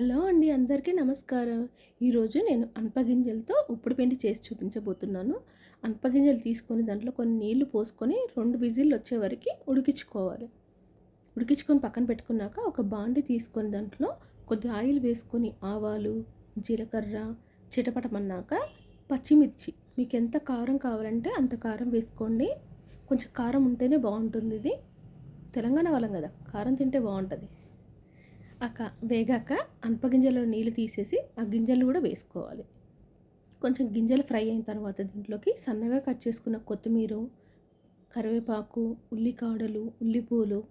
Hello అండి అందరికీ నమస్కారం. ఈరోజు నేను అనపగింజలతో ఉప్పుడు పిండి చేసి చూపించబోతున్నాను. అనపగింజలు తీసుకొని దాంట్లో కొన్ని నీళ్ళు పోసుకొని రెండు విజిల్లు వచ్చే వరకు ఉడికించుకోవాలి. ఉడికించుకొని పక్కన పెట్టుకున్నాక ఒక బాండి తీసుకొని దాంట్లో కొద్ది ఆయిల్ వేసుకొని ఆవాలు జీలకర్ర చిటపటమన్నాక పచ్చిమిర్చి. మీకు ఎంత కారం కావాలంటే అంత కారం వేసుకోండి. కొంచెం కారం ఉంటేనే బాగుంటుంది ఇది. తెలంగాణ వాళ్ళం కదా కారం తింటే బాగుంటుంది. అక్క వేగాక అనపగింజలో నీళ్ళు తీసేసి ఆ గింజలు కూడా వేసుకోవాలి. కొంచెం గింజలు ఫ్రై అయిన తర్వాత దీంట్లోకి సన్నగా కట్ చేసుకున్న కొత్తిమీర కరివేపాకు ఉల్లికాడలు ఉల్లిపూలు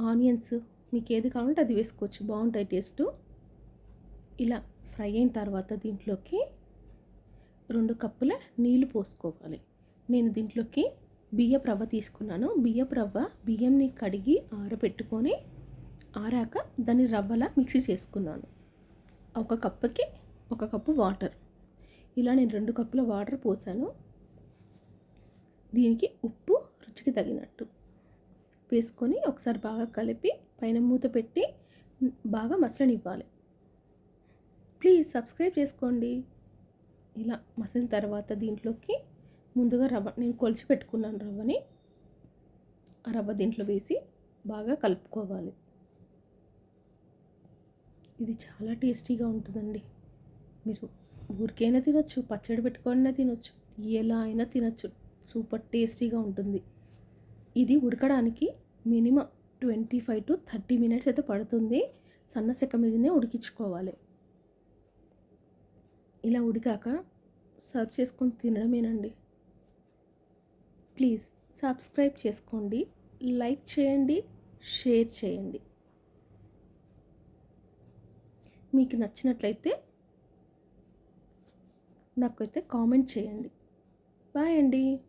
ఆనియన్స్ మీకు ఏది కావాలంటే అది వేసుకోవచ్చు. బాగుంటాయి టేస్ట్. ఇలా ఫ్రై అయిన తర్వాత దీంట్లోకి రెండు కప్పుల నీళ్ళు పోసుకోవాలి. నేను దీంట్లోకి బియ్య రవ్వ తీసుకున్నాను. బియ్య రవ్వ బియ్యంని కడిగి ఆరబెట్టుకొని ఆరాక దాన్ని రవ్వలా మిక్సీ చేసుకున్నాను. ఒక కప్పుకి ఒక కప్పు వాటర్. ఇలా నేను రెండు కప్పుల వాటర్ పోసాను. దీనికి ఉప్పు రుచికి తగినట్టు. వేసుకొని ఒకసారి బాగా కలిపి పైన మూత పెట్టి బాగా మసలనివ్వాలి. ప్లీజ్ సబ్స్క్రైబ్ చేసుకోండి. ఇలా మసిలిన తర్వాత దీంట్లోకి ముందుగా రవ్వ నేను కొలిచి పెట్టుకున్నాను రవ్వని. ఆ రవ్వ దీంట్లో వేసి బాగా కలుపుకోవాలి. ఇది చాలా టేస్టీగా ఉంటుందండి. మీరు ఊరికైనా తినొచ్చు పచ్చడి పెట్టుకొని తినొచ్చు ఎలా అయినా తినొచ్చు. సూపర్ టేస్టీగా ఉంటుంది. ఇది ఉడకడానికి minimum twenty five to thirty minutes అయితే పడుతుంది. సన్న సెక్క మీదనే ఉడికించుకోవాలి. ఇలా ఉడికాక సర్వ్ చేసుకొని తినడమేనండి. ప్లీజ్ సబ్స్క్రైబ్ చేసుకోండి. లైక్ చేయండి షేర్ చేయండి. మీకు నచ్చినట్లయితే నాకైతే కామెంట్ చేయండి. బాయ్ అండి.